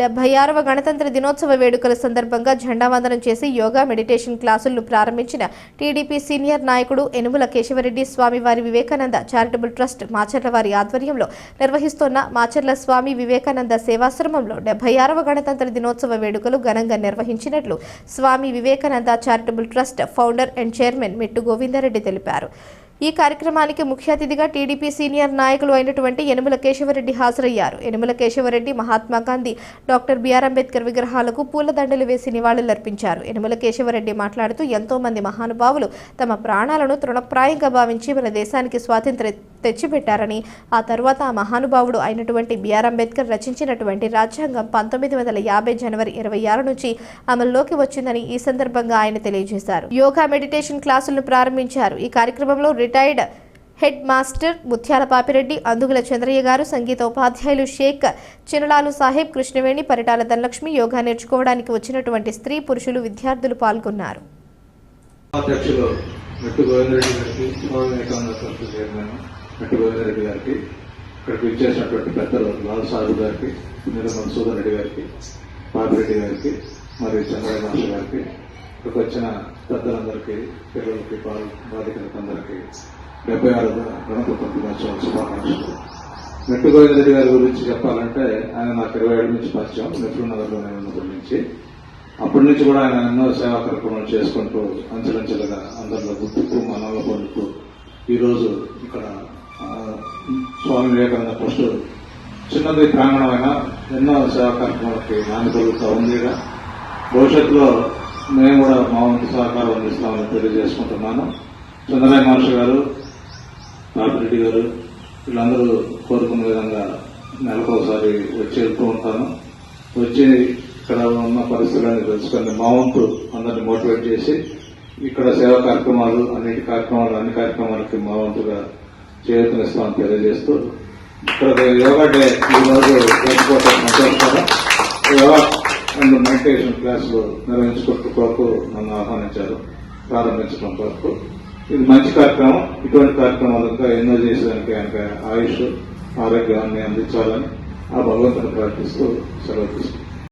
డెబ్బై ఆరవ గణతంత్ర దినోత్సవ వేడుకల సందర్భంగా జెండావందనం చేసి యోగా మెడిటేషన్ క్లాసులను ప్రారంభించిన టీడీపీ సీనియర్ నాయకుడు ఎనుముల కేశవరెడ్డి స్వామివారి వివేకానంద చారిటబుల్ ట్రస్ట్ మాచర్ల వారి ఆధ్వర్యంలో నిర్వహిస్తున్న మాచర్ల స్వామి వివేకానంద సేవాశ్రమంలో డెబ్బై ఆరవ గణతంత్ర దినోత్సవ వేడుకలు ఘనంగా నిర్వహించినట్లు Swami Vivekananda charitable trust founder and chairman Mittu Govinda Reddy తెలిపారు. ఈ కార్యక్రమానికి ముఖ్య అతిథిగా టీడీపీ సీనియర్ నాయకులు అయినటువంటి యనుమల కేశవరెడ్డి హాజరయ్యారు. యనుమల కేశవరెడ్డి మహాత్మా గాంధీ డాక్టర్ బిఆర్ అంబేద్కర్ విగ్రహాలకు పూలదండలు వేసి నివాళులర్పించారు. యనుమల కేశవరెడ్డి మాట్లాడుతూ ఎంతో మంది మహానుభావులు తమ ప్రాణాలను తృణప్రాయంగా భావించి మన దేశానికి స్వాతంత్ర్య తెచ్చిపెట్టారని ఆ తర్వాత ఆ మహానుభావుడు అయినటువంటి బిఆర్ అంబేద్కర్ రచించినటువంటి రాజ్యాంగం పంతొమ్మిది వందల యాభై జనవరి ఇరవై ఆరు నుంచి అమల్లోకి వచ్చిందని ఈ సందర్భంగా ఆయన తెలియజేశారు. యోగా మెడిటేషన్ క్లాసులను ప్రారంభించారు. ఈ కార్యక్రమంలో రిటైర్డ్ హెడ్ మాస్టర్ ముత్యాల పాపిరెడ్డి అందుగుల చంద్రయ్య గారు సంగీత ఉపాధ్యాయులు షేక్ చినలాలు సాహెబ్ కృష్ణవేణి పరిటాల ధనలక్ష్మి యోగా నేర్చుకోవడానికి వచ్చినటువంటి స్త్రీ పురుషులు విద్యార్థులు పాల్గొన్నారు. అధ్యక్షులు మెట్టు గోవిందరెడ్డి గారికి స్వామి రెడ్డి గారికి ఇక్కడికి ఇచ్చేసినటువంటి పెద్దలు లాల్ సాహు గారికి నీల మధుసూదన్ రెడ్డి గారికి పాపిరెడ్డి గారికి మరియు చంద్రయ్య మాస్టర్ గారికి ఇక్కడికి వచ్చిన పెద్దలందరికీ పిల్లలకి బాల బాధితులకి అందరికీ డెబ్బై ఆరు గణతంత్ర దినోత్సవం శుభాకాంక్షలు. మెట్టు గోవిందరెడ్డి గారి గురించి చెప్పాలంటే ఆయన నాకు ఇరవై ఏడు నుంచి పరిచయం మెట్రో నగర్లో నేను ఉన్నప్పటి నుంచి. అప్పటి నుంచి కూడా ఆయన ఎన్నో సేవా కార్యక్రమాలు చేసుకుంటూ అంచెలంచెలుగా అందరిలో గుర్తుకు మనలో పొందుతూ ఈరోజు ఇక్కడ స్వామి వివేకానంద ట్రస్ట్ చిన్నది ప్రాంగణమైన ఎన్నో సేవా కార్యక్రమాలకి నాని కలుగుతూ ఉంది భవిష్యత్తులో మేము కూడా మా వంతు సహకారం అందిస్తామని తెలియజేసుకుంటున్నాను. చంద్రరాయ మహర్షి గారు పాపిరెడ్డి గారు వీళ్ళందరూ కోరుకున్న విధంగా నెలకు ఒకసారి వచ్చి వెళ్తూ ఉంటాను. వచ్చి ఇక్కడ ఉన్న పరిస్థితులను తెలుసుకొని మా వంతు అందరిని మోటివేట్ చేసి ఇక్కడ సేవా కార్యక్రమాలు అన్నిటి కార్యక్రమాలు అన్ని కార్యక్రమాలకి మా వంతుగా చేయూతనిస్తామని తెలియజేస్తూ ఇక్కడ యోగా డే ఈ రోజు జరుపుకోవటం సంతోషకరం యోగా అండ్ మెడిటేషన్ క్లాసులు నిర్వహించుకుంటూ కొరకు నన్ను ఆహ్వానించారు ప్రారంభించడం కొరకు. ఇది మంచి కార్యక్రమం ఇటువంటి కార్యక్రమాలు ఇంకా ఎన్నో చేసేదానికి ఆయనకి ఆయుష్ ఆరోగ్యాన్ని అందించాలని ఆ భగవంతుని ప్రార్థిస్తూ సెలవు తీసుకుంటాం